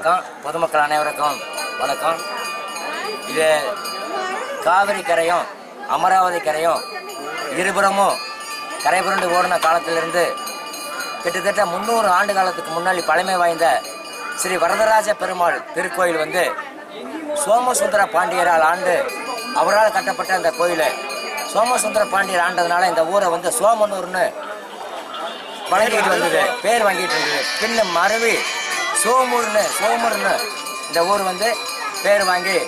வணக்கம் பொதுமக்கள் அனைவருக்கும் வணக்கம். இது காவிரி கரையும் அமராவதி கரையும் இருபுறமும் கரை புரண்டு ஓடின காலத்திலிருந்து கிட்டத்தட்ட முந்நூறு ஆண்டு காலத்துக்கு முன்னாடி பழமை வாய்ந்த ஸ்ரீ வரதராஜ பெருமாள் திருக்கோயில் வந்து சோமசுந்தர பாண்டியரால் ஆண்டு அவரால் கட்டப்பட்ட அந்த கோயில். சோமசுந்தர பாண்டியர் ஆண்டதுனால இந்த ஊரை வந்து சோமனூர்னு வழங்கிட்டு வந்தது பேர் வாங்கிட்டு இருந்தது பின்ன மறுவி சோமூர்னு சோமூர்னு. இந்த ஊர் வந்து பேர் வாங்கி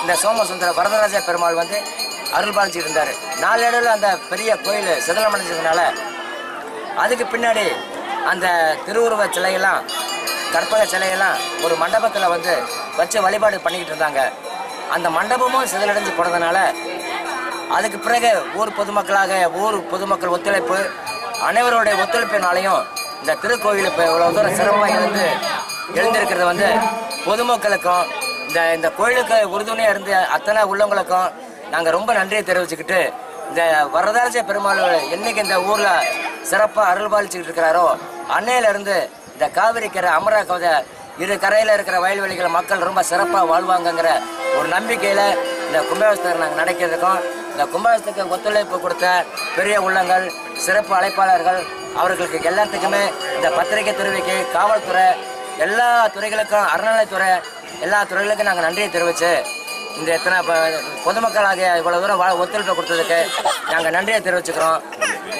இந்த சோமசுந்தர வரதராஜ பெருமாள் வந்து அருள் பாலிச்சுட்டு இருந்தார். நாளடைவில் அந்த பெரிய கோயில் சிதலமடைஞ்சதுனால அதுக்கு பின்னாடி அந்த திருவுருவ சிலையெல்லாம் கற்பக சிலையெல்லாம் ஒரு மண்டபத்தில் வந்து வச்சு வழிபாடு பண்ணிக்கிட்டு இருந்தாங்க. அந்த மண்டபமும் சிதலடைஞ்சு போனதுனால அதுக்கு பிறகு ஊர் பொதுமக்களாக ஊர் பொதுமக்கள் ஒத்துழைப்பு அனைவருடைய ஒத்துழைப்பினாலையும் இந்த திருக்கோயில் இப்போ இவ்வளோ தூரம் சிரமமாக இருந்து எழுந்திருக்கிறது வந்து பொதுமக்களுக்கும் இந்த இந்த கோயிலுக்கு உறுதுணையாக இருந்த அத்தனை உள்ளவங்களுக்கும் நாங்கள் ரொம்ப நன்றியை தெரிவிச்சுக்கிட்டு இந்த வரதராஜ பெருமாள் என்னைக்கு இந்த ஊரில் சிறப்பாக அருள் பாலிச்சுக்கிட்டு இருக்கிறாரோ அன்னையிலேருந்து இந்த காவிரி கரை அமரா கவதை இரு கரையில் இருக்கிற வயல்வெளிகளை மக்கள் ரொம்ப சிறப்பாக வாழ்வாங்கங்கிற ஒரு நம்பிக்கையில் இந்த கும்பாபிஷேகத்தை நாங்கள் நடக்கிறதுக்கும் இந்த கும்பாபிஷேகத்துக்கு ஒத்துழைப்பு கொடுத்த பெரிய உள்ளங்கள் சிறப்பு அழைப்பாளர்கள் அவர்களுக்கு எல்லாத்துக்குமே இந்த பத்திரிகை துறவிக்கு காவல்துறை எல்லா துறைகளுக்கும் அறநிலைத்துறை எல்லா துறைகளுக்கும் நாங்கள் நன்றியை தெரிவித்து இந்த எத்தனை ப- பொதுமக்களாகிய இவ்வளோ தூரம் வா- ஒத்துழைப்பு கொடுத்ததுக்கு நாங்கள் நன்றியை தெரிவிச்சுக்கிறோம்.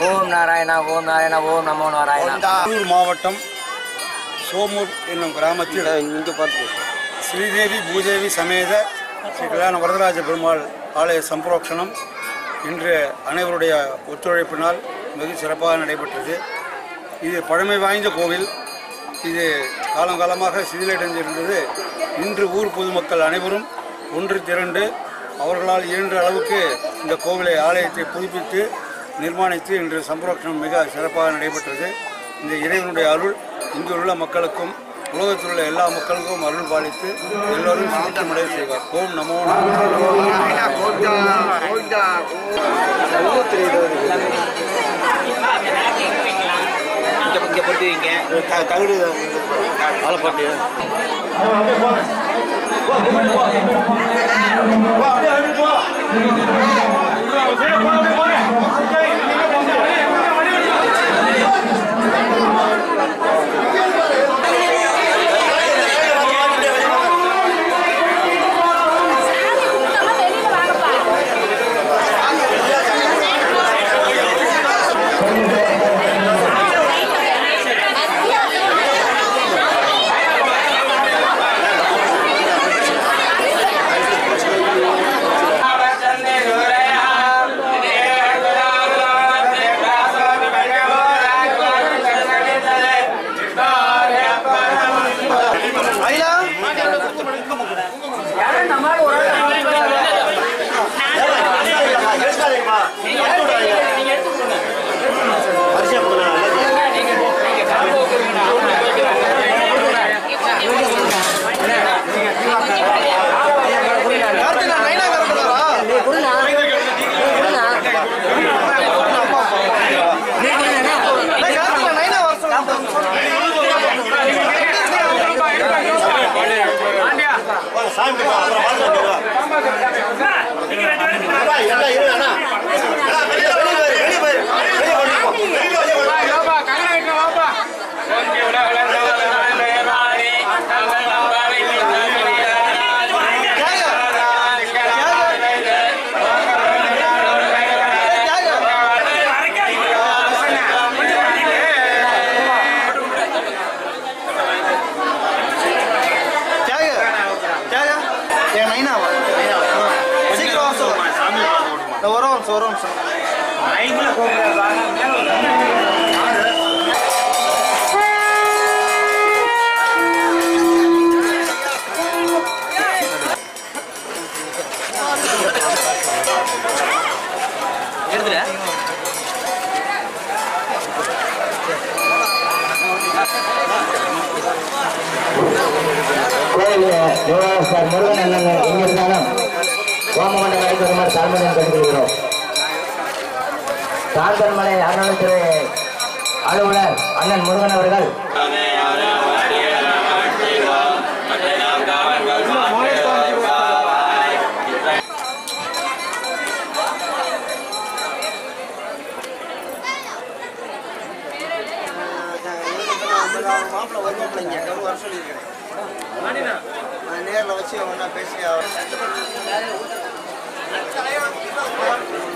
ஓம் நாராயணா ஓம் நாராயணா ஓம் நமோ நாராயணா. மாவட்டம் சோமூர் என்னும் கிராமத்தில் இங்கே பார்த்து ஸ்ரீதேவி பூதேவி சமேத ஸ்ரீ கல்யாண வரதராஜ பெருமாள் ஆலய சம்பரோக்ஷணம் இன்று அனைவருடைய ஒத்துழைப்பினால் மிக சிறப்பாக நடைபெற்றது. இது பழமை வாய்ந்த கோவில். இது காலங்காலமாக சிதிலடைந்திருந்தது இன்று ஊர் பொதுமக்கள் அனைவரும் ஒன்று திரண்டு அவர்களால் இயன்ற அளவுக்கு இந்த கோவிலை ஆலயத்தை புதுப்பித்து நிர்மாணித்து இன்று சம்பரோக்ஷணம் மிக சிறப்பாக நடைபெற்றது. இந்த இறைவனுடைய அருள் இங்குள்ள மக்களுக்கும் உலகத்தில் உள்ள எல்லா மக்களுக்கும் அருள் பாலித்து எல்லோரும் சுத்தமடைய செய்வார். ஓம் நமோ இங்கே படுத்து வைங்க தகுடு ஆலப்பாட்டு என் இந்த ஒரு நிமிஷம் ஒரு நிமிஷம் கோயில் சார் முருகன் அண்ணன் எங்க அழைத்து வருமாறு தாழ்மலையம் கேட்டுக்கொள்கிறோம் அறநிலைத்துறை அலுவலர் அண்ணன் முருகன் அவர்கள். நேரில் வச்சு ஒன்றா பேசி அவர் Tire, keep up,